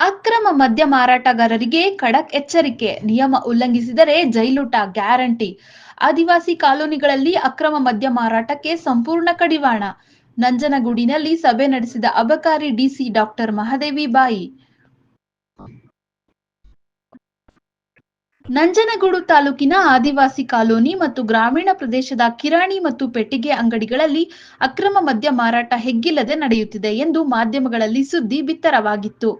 ಅಕ್ರಮ ಮದ್ಯ ಮಾರಾಟಗಾರರಿಗೆ ಖಡಕ್ ಎಚ್ಚರಿಕೆ, ನಿಯಮ ಉಲ್ಲಂಘಿಸಿದರೆ ಜೈಲುಟ ಗ್ಯಾರಂಟಿ. ಆದಿವಾಸಿ ಕಾಲೋನಿಗಳಲ್ಲಿ ಅಕ್ರಮ ಮದ್ಯ ಮಾರಾಟಕ್ಕೆ ಸಂಪೂರ್ಣ ಕಡಿವಾಣ. ನಂಜನಗೂಡಿನಲ್ಲಿ ಸಭೆ ನಡೆಸಿದ ಅಬಕಾರಿ ಡಿಸಿ ಡಾಕ್ಟರ್ ಮಹಾದೇವಿ ಬಾಯಿ. ನಂಜನಗೂಡು ತಾಲೂಕಿನ ಆದಿವಾಸಿ ಕಾಲೋನಿ ಮತ್ತು ಗ್ರಾಮೀಣ ಪ್ರದೇಶದ ಕಿರಾಣಿ ಮತ್ತು ಪೆಟ್ಟಿಗೆ ಅಂಗಡಿಗಳಲ್ಲಿ ಅಕ್ರಮ ಮದ್ಯ ಮಾರಾಟ ಹೆಗ್ಗಿಲ್ಲದೆ ನಡೆಯುತ್ತಿದೆ ಎಂದು ಮಾಧ್ಯಮಗಳಲ್ಲಿ ಸುದ್ದಿ ಬಿತ್ತರವಾಗಿತ್ತು.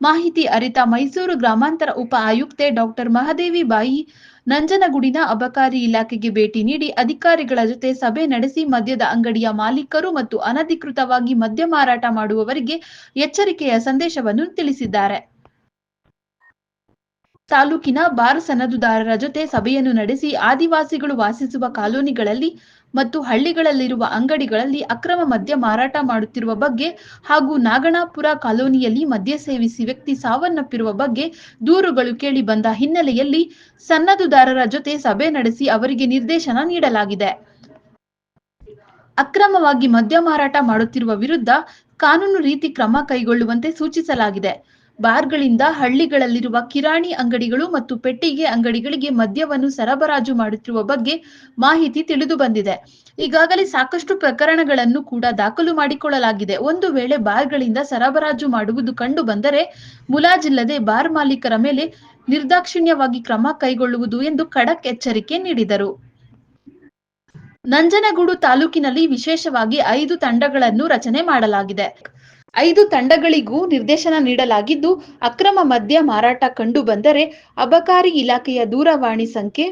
ಮಾಹಿತಿ ಅರಿತ ಮೈಸೂರು ಗ್ರಾಮಾಂತರ ಉಪ ಆಯುಕ್ತೆ ಡಾಕ್ಟರ್ ಮಹಾದೇವಿ ಬಾಯಿ ನಂಜನಗೂಡಿನ ಅಬಕಾರಿ ಇಲಾಖೆಗೆ ಭೇಟಿ ನೀಡಿ ಅಧಿಕಾರಿಗಳ ಜೊತೆ ಸಭೆ ನಡೆಸಿ ಮದ್ಯದ ಅಂಗಡಿಯ ಮಾಲೀಕರು ಮತ್ತು ಅನಧಿಕೃತವಾಗಿ ಮದ್ಯ ಮಾರಾಟ ಮಾಡುವವರಿಗೆ ಎಚ್ಚರಿಕೆಯ ಸಂದೇಶವನ್ನು ತಿಳಿಸಿದ್ದಾರೆ. ತಾಲೂಕಿನ ಬಾರ್ ಸನದುದಾರರ ಜೊತೆ ಸಭೆಯನ್ನು ನಡೆಸಿ ಆದಿವಾಸಿಗಳು ವಾಸಿಸುವ ಕಾಲೋನಿಗಳಲ್ಲಿ ಮತ್ತು ಹಳ್ಳಿಗಳಲ್ಲಿರುವ ಅಂಗಡಿಗಳಲ್ಲಿ ಅಕ್ರಮ ಮದ್ಯ ಮಾರಾಟ ಮಾಡುತ್ತಿರುವ ಬಗ್ಗೆ ಹಾಗೂ ನಾಗಣಾಪುರ ಕಾಲೋನಿಯಲ್ಲಿ ಮದ್ಯ ಸೇವಿಸಿ ವ್ಯಕ್ತಿ ಸಾವನ್ನಪ್ಪಿರುವ ಬಗ್ಗೆ ದೂರುಗಳು ಕೇಳಿ ಬಂದ ಹಿನ್ನೆಲೆಯಲ್ಲಿ ಸನ್ನದುದಾರರ ಜೊತೆ ಸಭೆ ನಡೆಸಿ ಅವರಿಗೆ ನಿರ್ದೇಶನ ನೀಡಲಾಗಿದೆ. ಅಕ್ರಮವಾಗಿ ಮದ್ಯ ಮಾರಾಟ ಮಾಡುತ್ತಿರುವ ವಿರುದ್ಧ ಕಾನೂನು ರೀತಿ ಕ್ರಮ ಕೈಗೊಳ್ಳುವಂತೆ ಸೂಚಿಸಲಾಗಿದೆ. ಬಾರ್ಗಳಿಂದ ಹಳ್ಳಿಗಳಲ್ಲಿರುವ ಕಿರಾಣಿ ಅಂಗಡಿಗಳು ಮತ್ತು ಪೆಟ್ಟಿಗೆ ಅಂಗಡಿಗಳಿಗೆ ಮದ್ಯವನ್ನು ಸರಬರಾಜು ಮಾಡುತ್ತಿರುವ ಬಗ್ಗೆ ಮಾಹಿತಿ ತಿಳಿದು ಬಂದಿದೆ. ಈಗಾಗಲೇ ಸಾಕಷ್ಟು ಪ್ರಕರಣಗಳನ್ನು ಕೂಡ ದಾಖಲು ಮಾಡಿಕೊಳ್ಳಲಾಗಿದೆ. ಒಂದು ವೇಳೆ ಬಾರ್ಗಳಿಂದ ಸರಬರಾಜು ಮಾಡುವುದು ಕಂಡು ಬಂದರೆ ಮುಲಾಜಿಲ್ಲದೆ ಬಾರ್ ಮಾಲೀಕರ ಮೇಲೆ ನಿರ್ದಾಕ್ಷಿಣ್ಯವಾಗಿ ಕ್ರಮ ಕೈಗೊಳ್ಳುವುದು ಎಂದು ಖಡಕ್ ಎಚ್ಚರಿಕೆ ನೀಡಿದರು. ನಂಜನಗೂಡು ತಾಲೂಕಿನಲ್ಲಿ ವಿಶೇಷವಾಗಿ ಐದು ತಂಡಗಳನ್ನು ರಚನೆ ಮಾಡಲಾಗಿದೆ. ಐದು ತಂಡಗಳಿಗೂ ನಿರ್ದೇಶನ ನೀಡಲಾಗಿದ್ದು, ಅಕ್ರಮ ಮದ್ಯ ಮಾರಾಟ ಕಂಡು ಬಂದರೆ ಅಬಕಾರಿ ಇಲಾಖೆಯ ದೂರವಾಣಿ ಸಂಖ್ಯೆ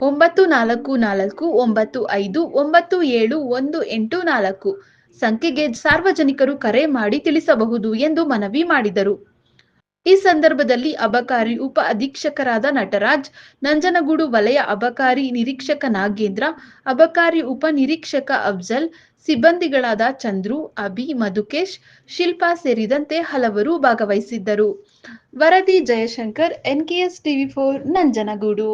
ಒಂಬತ್ತು ನಾಲ್ಕು ನಾಲ್ಕು ಒಂಬತ್ತು ಐದು ಒಂಬತ್ತು ಏಳು ಒಂದು ಎಂಟು ನಾಲ್ಕು. ಸಂಖ್ಯೆಗೆ ಸಾರ್ವಜನಿಕರು ಕರೆ ಮಾಡಿ ತಿಳಿಸಬಹುದು ಎಂದು ಮನವಿ ಮಾಡಿದರು. ಈ ಸಂದರ್ಭದಲ್ಲಿ ಅಬಕಾರಿ ಉಪ ಅಧೀಕ್ಷಕರಾದ ನಟರಾಜ್ ನಂಜನಗೂಡು ವಲಯ ಅಬಕಾರಿ ನಿರೀಕ್ಷಕ ನಾಗೇಂದ್ರ ಅಬಕಾರಿ ಉಪ ನಿರೀಕ್ಷಕ ಅಫ್ಜಲ್ ಸಿಬ್ಬಂದಿಗಳಾದ ಚಂದ್ರು ಅಭಿ ಮಧುಕೇಶ್ ಶಿಲ್ಪಾ ಸೇರಿದಂತೆ ಹಲವರು ಭಾಗವಹಿಸಿದ್ದರು. ವರದಿ Jayashankar NKS TV four Nanjangud.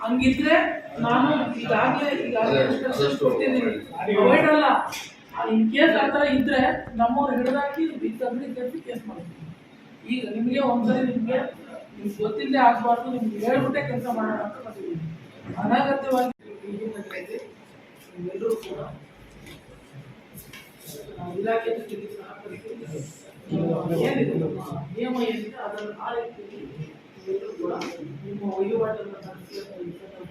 ಹಂಗಿದ್ರೆ ನಾನು ಈಗಾಗಲೇ ಈಗಾಗಲೇ ಅವಾಯ್ಡ್ ಅಲ್ಲ. ಇನ್ ಕೇಸ್ ಆ ಥರ ಇದ್ರೆ ನಮ್ಮವ್ರು ಹಿಡಿದಾಕಿ ತಂದು ಕೇಸಿ ಕೇಸ್ ಮಾಡ್ತೀವಿ. ಈಗ ನಿಮಗೆ ಒಂದ್ಸರಿ ನಿಮಗೆ ನಿಮ್ಗೆ ಗೊತ್ತಿಲ್ಲದೆ ಆಗಬಾರ್ದು ನಿಮ್ಗೆ ಹೇಳ್ಬಿಟ್ಟೆ ಕೆಲಸ ಮಾಡೋಣ ಅಂತ ಬರ್ತೀವಿ ಅನಗತ್ಯವಾಗಿ ನಿಮ್ಮೆಲ್ಲರೂ ಕೂಡ ಇಲಾಖೆ ಜೊತೆಗೆ ಸಹಕರಿಸಿ ಏನಿದೆ ನಿಯಮ ಏನಿದೆ ಅದನ್ನು ಆ ರೀತಿಯಲ್ಲಿ ನೀವೆಲ್ಲರೂ ಕೂಡ ನಿಮ್ಮ ವಹಿವಾಟನ್ನು ನಡೆಸಿ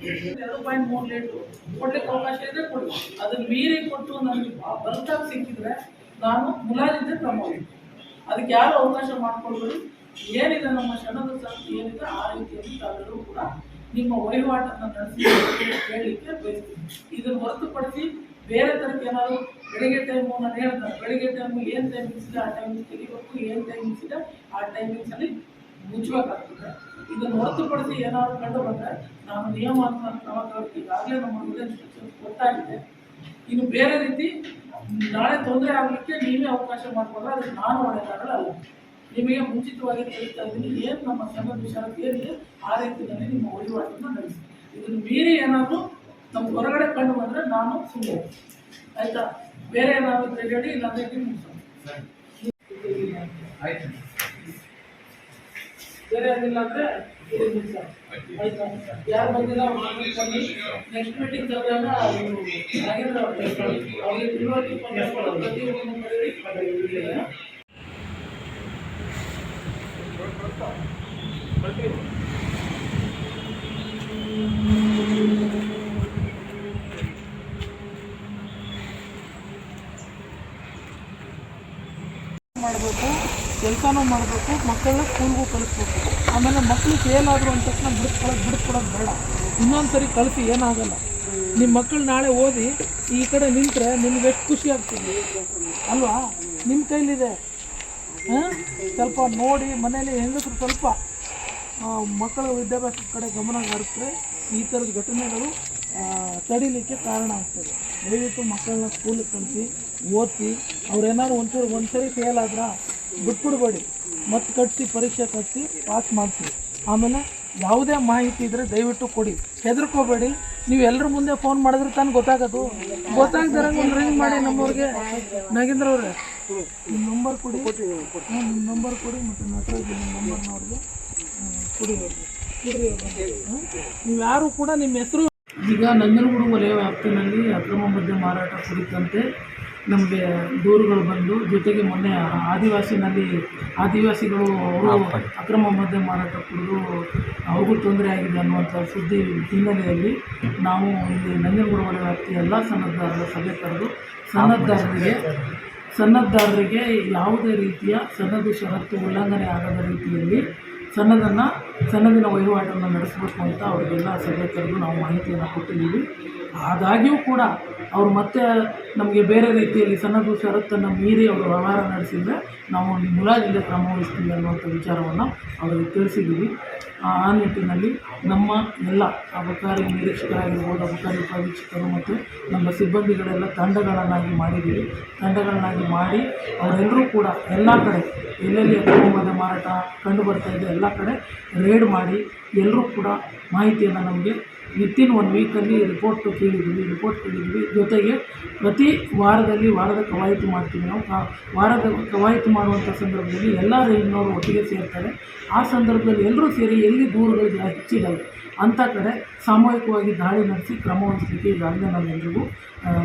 ಎರಡು ಪಾಯಿಂಟ್ ಮೂರು ಲೀಟ್ರು ಕೊಡ್ಲಿಕ್ಕೆ ಅವಕಾಶ ಇದೆ ಕೊಡಿ ಅದನ್ನ ಮೀರಿ ಕೊಟ್ಟು ನನಗೆ ಬಲ್ತಾಗಿ ಸಿಕ್ಕಿದ್ರೆ ನಾನು ಮುಲಾಜಿದ್ದೆ ಕ್ರಮ ಅದಕ್ಕೆ ಯಾರು ಅವಕಾಶ ಮಾಡ್ಕೊಳ್ಬೇಡಿ ಏನಿದೆ ನಮ್ಮ ಕ್ಷಣದ ಸಂಸ್ಥೆ ಏನಿದೆ ಆ ರೀತಿಯಲ್ಲಿ ತಾವೆಲ್ಲರೂ ಕೂಡ ನಿಮ್ಮ ವಹಿವಾಟನ್ನು ನಡೆಸಿ ಹೇಳಲಿಕ್ಕೆ ಬಯಸ್ತೀನಿ ಇದನ್ನು ಹೊರತುಪಡಿಸಿ ಬೇರೆ ಥರಕ್ಕೆ ಏನಾದ್ರು ಬೆಳಿಗ್ಗೆ ಟೈಮು ನಾನು ಹೇಳ್ತಾರೆ ಬೆಳಿಗ್ಗೆ ಟೈಮು ಏನು ಟೈಮಿಂಗ್ಸ್ ಇದೆ ಆ ಟೈಮಿಂಗ್ಸ್ ತೆಗಿಬೇಕು ಏನು ಟೈಮಿಂಗ್ಸ್ ಇದೆ ಆ ಟೈಮಿಂಗ್ಸಲ್ಲಿ ಮುಚ್ಚಬೇಕಾಗ್ತದೆ ಇದನ್ನು ಹೊರತುಪಡಿಸಿ ಏನಾದರೂ ಕಂಡು ಬಂದರೆ ನಾವು ತಗೊಳ್ತೀನಿ ಈಗಾಗಲೇ ನಮ್ಮ ಗೊತ್ತಾಗಿದೆ ಇನ್ನು ಬೇರೆ ರೀತಿ ನಾಳೆ ತೊಂದರೆ ಆಗಲಿಕ್ಕೆ ನೀವೇ ಅವಕಾಶ ಮಾಡಿಕೊಂಡ್ರೆ ಅದಕ್ಕೆ ನಾನು ಹೊಣೆಗಾರಲ್ಲ ನಿಮಗೆ ಮುಂಚಿತವಾಗಿ ತಿಳಿಸ್ತಾ ಇದ್ದೀನಿ, ಏನು ನಮ್ಮ ಸಂಘದ ವಿಚಾರ ಏನಿದೆ ಆ ರೀತಿಯಲ್ಲಿ ನಿಮ್ಮ ವಹಿವಾಟನ್ನು ನಡೆಸಿ. ಇದನ್ನು ಮೀರಿ ಏನಾದರೂ ನಮ್ಮ ಹೊರಗಡೆ ಕಂಡು ಬಂದರೆ ನಾನು ಸುಮ್ಮನೆ ಆಯಿತಾ? ಬೇರೆ ಏನಾದರೂ ಹೇಳಿ ಇಲ್ಲಾಂದ್ರೆ ಇಲ್ಲಿ ಮುಗಿಸೋಣ. ಬೇರೆ ಏನಿಲ್ಲ ಅಂದರೆ ಆಯ್ತಾ? ಯಾರು ಬಂದಿಲ್ಲ ನೆಕ್ಸ್ಟ್ ಮೀಟಿಂಗ್ ಕರೆದಾಗ ನಾಗೇಂದ್ರ. ಅವ್ರಿಗೆ ತಿಳುವಳಿಕೆ ಕೊಡೋದು ಪ್ರತಿಯೊಬ್ಬರನ್ನು ಕರೀರಿ. ಮಾಡಬೇಕು ಕೆಲಸನೂ ಮಾಡಬೇಕು, ಮಕ್ಕಳನ್ನ ಸ್ಕೂಲ್ಗೂ ಕಳಿಸ್ಬೇಕು. ಆಮೇಲೆ ಮಕ್ಕಳು ಫೇಲ್ ಆದರು ಅಂತ ತಕ್ಷಣ ಬಿಡಿಸ್ಕೊಳೋದು ಬಿಡಿಸ್ಕೊಡೋದು ಬೇಡ. ಇನ್ನೊಂದು ಸರಿ ಕಳಿಸಿ, ಏನಾಗಲ್ಲ. ನಿಮ್ಮ ಮಕ್ಕಳು ನಾಳೆ ಓದಿ, ಈ ಕಡೆ ನಿಂತರೆ ನಿಮ್ಗೆ ಎಷ್ಟು ಖುಷಿ ಆಗ್ತದೆ. ಅಲ್ವಾ? ನಿಮ್ಮ ಕೈಲಿದೆ. ಹಾಂ? ಸ್ವಲ್ಪ ನೋಡಿ, ಮನೇಲಿ ಹೆಂಗಸರು ಸ್ವಲ್ಪ ಮಕ್ಕಳ ವಿದ್ಯಾಭ್ಯಾಸದ ಕಡೆ ಗಮನ ಹರಿಸಿದ್ರೆ ಈ ಥರದ ಘಟನೆಗಳು ತಡಿಲಿಕ್ಕೆ ತಡೀಲಿಕ್ಕೆ ಕಾರಣ ಆಗ್ತದೆ. ದಯವಿಟ್ಟು ಮಕ್ಕಳನ್ನ ಸ್ಕೂಲಿಗೆ ಕಳಿಸಿ, ಓದಿಸಿ. ಅವ್ರೇನಾದ್ರು ಒಂಚೂರು, ಒಂದ್ಸರಿ ಫೇಲ್ ಆದ್ರೆ ಬಿಟ್ಬಿಡ್ಬೇಡಿ. ಮತ್ತೆ ಕಟ್ಟಿಸಿ ಪರೀಕ್ಷೆ ಕಟ್ಟಿಸಿ ಪಾಸ್ ಮಾಡಿಸಿ. ಆಮೇಲೆ ಯಾವುದೇ ಮಾಹಿತಿ ಇದ್ದರೆ ದಯವಿಟ್ಟು ಕೊಡಿ. ಹೆದರ್ಕೋಬೇಡಿ. ನೀವು ಎಲ್ಲರ ಮುಂದೆ ಫೋನ್ ಮಾಡಿದ್ರೆ ತಾನು ಗೊತ್ತಾಗೋದು. ಗೊತ್ತಾಗ್ದಾರಂಗೆ ಒಂದು ರಿಂಗ್ ಮಾಡಿ ನಮ್ಮವ್ರಿಗೆ. ನಾಗೇಂದ್ರ ಅವ್ರೆ ನಿಮ್ಮ ನಂಬರ್ ಕೊಡಿ. ಹ್ಞೂ ನಿಮ್ಮ ನಂಬರ್ ಕೊಡಿ ಮತ್ತು ನಟರಾಜ್ ನಿಮ್ಮ ನಂಬರ್ನವ್ರಿಗೆ ಕೊಡಿ. ನೀವು ಯಾರು ಕೂಡ ನಿಮ್ಮ ಹೆಸರು ಈಗ ನಂಜನಗೂಡು ವಲಯ ವ್ಯಾಪ್ತಿನಲ್ಲಿ ಅಕ್ರಮ ಮದ್ಯ ಮಾರಾಟ ಕುರಿತಂತೆ ನಮಗೆ ದೂರುಗಳು ಬಂದು ಜೊತೆಗೆ ಮೊನ್ನೆ ಆದಿವಾಸಿನಲ್ಲಿ ಆದಿವಾಸಿಗಳು ಅವರು ಅಕ್ರಮ ಮದ್ಯ ಮಾರಾಟ ಕುಡಿದು ಅವ್ರಿಗೂ ತೊಂದರೆ ಆಗಿದೆ ಅನ್ನುವಂಥ ಸುದ್ದಿ ಹಿನ್ನೆಲೆಯಲ್ಲಿ ನಾವು ಇಲ್ಲಿ ನಂಜನಗೂಡು ವಲಯ ವ್ಯಾಪ್ತಿಯ ಎಲ್ಲ ಸನ್ನದ್ಧಾರರ ಸಭೆ ಕರೆದು ಸನ್ನದ್ಧಾರರಿಗೆ ಯಾವುದೇ ರೀತಿಯ ಸನ್ನದು ಷರತ್ತು ಉಲ್ಲಂಘನೆ ಆಗದ ರೀತಿಯಲ್ಲಿ ಸನ್ನದನ್ನು ಸನ್ನದಿನ ವಹಿವಾಟನ್ನು ನಡೆಸಬೇಕು ಅಂತ ಅವರಿಗೆಲ್ಲ ಸಭೆ ಕರೆದು ನಾವು ಮಾಹಿತಿಯನ್ನು ಕೊಟ್ಟಿದ್ದೀವಿ. ಆದಾಗ್ಯೂ ಕೂಡ ಅವರು ಮತ್ತೆ ನಮಗೆ ಬೇರೆ ರೀತಿಯಲ್ಲಿ ಸನ್ನದು ಷರತ್ತನ್ನು ಮೀರಿ ಅವರು ವ್ಯವಹಾರ ನಡೆಸಿದರೆ ನಾವು ಮುಲಾಜಿಂದ ಕ್ರಮ ವಹಿಸ್ತೀವಿ ಅನ್ನುವಂಥ ವಿಚಾರವನ್ನು ಅವರಿಗೆ ತಿಳಿಸಿದ್ದೀವಿ. ಆ ಆ ನಿಟ್ಟಿನಲ್ಲಿ ನಮ್ಮ ಎಲ್ಲ ಅಬಕಾರಿ ನಿರೀಕ್ಷಕರಾಗಿರ್ಬೋದು, ಅಬಕಾರಿ ಉಪವೀಕ್ಷಕರು ಮತ್ತು ನಮ್ಮ ಸಿಬ್ಬಂದಿಗಳೆಲ್ಲ ತಂಡಗಳನ್ನಾಗಿ ಮಾಡಿದ್ದೀವಿ. ತಂಡಗಳನ್ನಾಗಿ ಮಾಡಿ ಅವರೆಲ್ಲರೂ ಕೂಡ ಎಲ್ಲ ಕಡೆ, ಎಲ್ಲೆಲ್ಲಿ ಅಕ್ರಮದ ಮಾರಾಟ ಕಂಡು ಬರ್ತಾ ಇದೆ, ಎಲ್ಲ ಕಡೆ ರೇಡ್ ಮಾಡಿ ಎಲ್ಲರೂ ಕೂಡ ಮಾಹಿತಿಯನ್ನು ನಮಗೆ ವಿತಿನ್ ಒನ್ ವೀಕಲ್ಲಿ ರಿಪೋರ್ಟ್ ಕೇಳಿದ್ದೀವಿ ರಿಪೋರ್ಟ್ ಕೇಳಿದ್ದೀವಿ ಜೊತೆಗೆ ಪ್ರತಿ ವಾರದಲ್ಲಿ ವಾರದ ಕವಾಯತು ಮಾಡ್ತೀವಿ ನಾವು. ವಾರದ ಕವಾಯತು ಮಾಡುವಂಥ ಸಂದರ್ಭದಲ್ಲಿ ಎಲ್ಲ ರೈಲಿನವರು ಒಟ್ಟಿಗೆ ಸೇರ್ತಾರೆ. ಆ ಸಂದರ್ಭದಲ್ಲಿ ಎಲ್ಲರೂ ಸೇರಿ ಎಲ್ಲಿ ದೂರುಗಳು ಹೆಚ್ಚಿದ್ದಾವೆ? ಅಂಥ ಕಡೆ ಸಾಮೂಹಿಕವಾಗಿ ದಾಳಿ ನಡೆಸಿ ಕ್ರಮ ವಹಿಸಲಿಕ್ಕೆ ಈಗಾಗಲೇ ನಾನು ಎಲ್ರಿಗೂ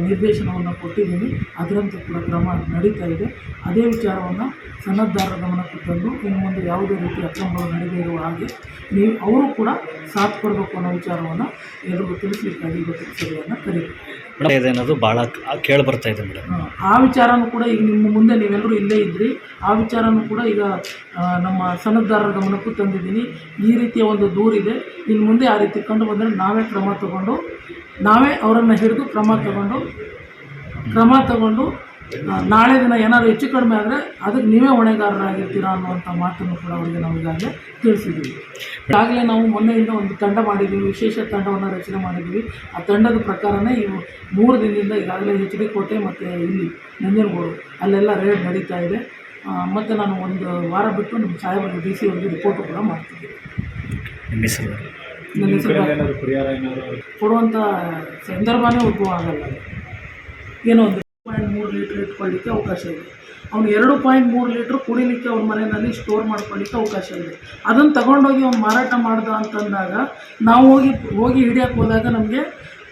ನಿರ್ದೇಶನವನ್ನು ಕೊಟ್ಟಿದ್ದೀನಿ. ಅದರಂತೆ ಕೂಡ ಕ್ರಮ ನಡೀತಾ ಇದೆ. ಅದೇ ವಿಚಾರವನ್ನು ಸನ್ನದ್ಧಾರರ ಗಮನಕ್ಕೆ ತಂದು ಇನ್ನು ಮುಂದೆ ಯಾವುದೇ ರೀತಿ ಅಕ್ರಮಗಳು ನಡೆದೇ ಇರುವ ಹಾಗೆ ನೀವು ಅವರು ಕೂಡ ಸಾಥ್ ಕೊಡಬೇಕು ಅನ್ನೋ ವಿಚಾರವನ್ನು ಎಲ್ರಿಗೂ ತಿಳಿಸ್ಲಿಕ್ಕಾಗಿ ಇವತ್ತು ಸಭೆಯನ್ನು ಕರೀತೀವಿ. ಇದೆ ಅನ್ನೋದು ಭಾಳ ಕೇಳಿ ಬರ್ತಾ ಇದೆ ಮೇಡಮ್. ಆ, ವಿಚಾರನೂ ಕೂಡ ಈಗ ನಿಮ್ಮ ಮುಂದೆ ನೀವೆಲ್ಲರೂ ಇಲ್ಲೇ ಇದ್ರಿ. ಆ ವಿಚಾರನೂ ಕೂಡ ಈಗ ನಮ್ಮ ಸನ್ನದ್ಧಾರರ ಗಮನಕ್ಕೂ ತಂದಿದ್ದೀನಿ. ಈ ರೀತಿಯ ಒಂದು ದೂರಿದೆ ಇನ್ನು ಮುಂದೆ ಆ ರೀತಿ ಕಂಡು ಬಂದರೆ ನಾವೇ ಕ್ರಮ ತಗೊಂಡು ನಾವೇ ಅವರನ್ನು ಹಿಡಿದು ಕ್ರಮ ತಗೊಂಡು ಕ್ರಮ ತಗೊಂಡು ನಾಳೆ ದಿನ ಏನಾದರೂ ಹೆಚ್ಚು ಕಡಿಮೆ ಆದರೆ ಅದಕ್ಕೆ ನೀವೇ ಹೊಣೆಗಾರರಾಗಿರ್ತೀರಾ ಅನ್ನುವಂಥ ಮಾತನ್ನು ಕೂಡ ಅವರಿಗೆ ನಾವು ಈಗಾಗಲೇ ತಿಳಿಸಿದ್ದೀವಿ. ಈಗಾಗಲೇ ನಾವು ಮೊನ್ನೆಯಿಂದ ಒಂದು ತಂಡ ಮಾಡಿದ್ದೀವಿ ವಿಶೇಷ ತಂಡವನ್ನು ರಚನೆ ಮಾಡಿದ್ದೀವಿ. ಆ ತಂಡದ ಪ್ರಕಾರನೇ ಇವು ಮೂರು ದಿನದಿಂದ ಈಗಾಗಲೇ ಹೆಚ್ ಡಿ ಕೋಟೆ ಮತ್ತು ಇಲ್ಲಿ ನಂಜನಗೂಡು ಅಲ್ಲೆಲ್ಲ ರೇಡ್ ನಡೀತಾ ಇದೆ. ಮತ್ತು ನಾನು ಒಂದು ವಾರ ಬಿಟ್ಟು ನಿಮ್ಮ ಸಾಹೇಬರಿಗೆ ಡಿ ಸಿ ಅವರಿಗೆ ರಿಪೋರ್ಟು ಕೂಡ ಮಾಡ್ತಿದ್ದೀನಿ ನಿಮ್ಮ ಹೆಸರು? ನನ್ನ ಹೆಸರು ಕೊಡುವಂಥ ಸಂದರ್ಭನೇ ಉದ್ಭವ ಆಗಲ್ಲ. ಏನೋ ಒಂದು ಲೀಟ್ರ್ ಅವಕಾಶ ಇದೆ. ಅವ್ನು ಎರಡು ಪಾಯಿಂಟ್ ಮೂರು ಲೀಟ್ರ್ ಕುಡಿಲಿಕ್ಕೆ ಅವ್ನ ಮನೆಯಲ್ಲಿ ಸ್ಟೋರ್ ಮಾಡ್ಕೊಳ್ಳಿಕ್ಕೆ ಅವಕಾಶ ಇದೆ. ಅದನ್ನು ತಗೊಂಡೋಗಿ ಅವ್ನು ಮಾರಾಟ ಮಾಡ್ದ ಅಂತಂದಾಗ ನಾವು ಹೋಗಿ ಹೋಗಿ ಹಿಡಿಯೋಕ್ಕೆ ಹೋದಾಗ ನಮಗೆ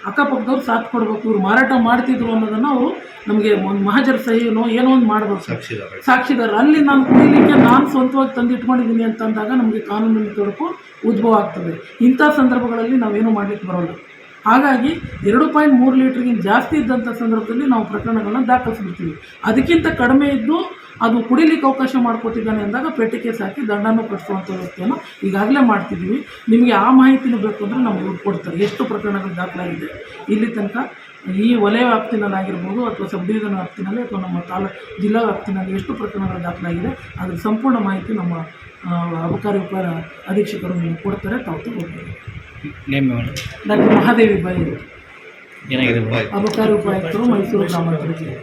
ಅಕ್ಕಪಕ್ಕದವ್ರು ಸಾಥ್ ಕೊಡಬೇಕು. ಇವ್ರು ಮಾರಾಟ ಮಾಡ್ತಿದ್ರು ಅನ್ನೋದನ್ನು ಅವರು ನಮಗೆ ಒಂದು ಮಹಾಜರ ಸಹಿನೋ ಏನೋ ಒಂದು ಮಾಡ್ಬೋದು. ಸಾಕ್ಷಿದಾರ. ಅಲ್ಲಿ ನಾನು ಕುಡಿಲಿಕ್ಕೆ ನಾನು ಸ್ವಂತವಾಗಿ ತಂದು ಇಟ್ಕೊಂಡಿದ್ದೀನಿ ಅಂತಂದಾಗ ನಮಗೆ ಕಾನೂನಿನ ತೊಡಕು ಉದ್ಭವ ಆಗ್ತದೆ. ಇಂಥ ಸಂದರ್ಭಗಳಲ್ಲಿ ನಾವೇನು ಮಾಡಲಿಕ್ಕೆ ಬರೋಲ್ಲ. ಹಾಗಾಗಿ ಎರಡು ಪಾಯಿಂಟ್ ಮೂರು ಲೀಟ್ರಿಗಿಂತ ಜಾಸ್ತಿ ಇದ್ದಂಥ ಸಂದರ್ಭದಲ್ಲಿ ನಾವು ಪ್ರಕರಣಗಳನ್ನ ದಾಖಲಿಸ್ಬಿಡ್ತೀವಿ. ಅದಕ್ಕಿಂತ ಕಡಿಮೆ ಇದ್ದು ಅದು ಕುಡಿಲಿಕ್ಕೆ ಅವಕಾಶ ಮಾಡಿಕೊಟ್ಟಿದ್ದಾನೆ ಅಂದಾಗ ಪೆಟ್ಟಿ ಕೇಸ್ ಹಾಕಿ ದಂಡನೂ ಕಟ್ಟಿಸುವಂಥ ವ್ಯವಸ್ಥೆಯನ್ನು ಈಗಾಗಲೇ ಮಾಡ್ತಿದ್ದೀವಿ. ನಿಮಗೆ ಆ ಮಾಹಿತಿನೂ ಬೇಕು ಅಂದರೆ ನಮ್ಗೆ ಕೊಡ್ತಾರೆ. ಎಷ್ಟು ಪ್ರಕರಣಗಳು ದಾಖಲಾಗಿದೆ. ಇಲ್ಲಿ ತನಕ ಈ ವಲಯ ವ್ಯಾಪ್ತಿನಲ್ಲಾಗಿರ್ಬೋದು ಅಥವಾ ಸಬ್ ಡಿವಿಷನ್ ವ್ಯಾಪ್ತಿನಲ್ಲಿ ಅಥವಾ ನಮ್ಮ ತಾಲೂ, ಜಿಲ್ಲಾ ವ್ಯಾಪ್ತಿನಲ್ಲಿ ಎಷ್ಟು ಪ್ರಕರಣಗಳು ದಾಖಲಾಗಿದೆ, ಅದರ ಸಂಪೂರ್ಣ ಮಾಹಿತಿ ನಮ್ಮ ಅಬಕಾರಿ ಉಪ ಅಧೀಕ್ಷಕರು ನಿಮಗೆ ಕೊಡ್ತಾರೆ. ತಾವು ತಗೋಬೋದು. ನೇಮ್ ಡಾಕ್ಟರ್ ಮಹಾದೇವಿ ಬಾಯಿ. ಏನಾಗಿದೆ ಅಬಕಾರಿ ಉಪಾಯುಕ್ತರು ಮೈಸೂರು ಗ್ರಾಮಾಂತರ ಜಿಲ್ಲೆ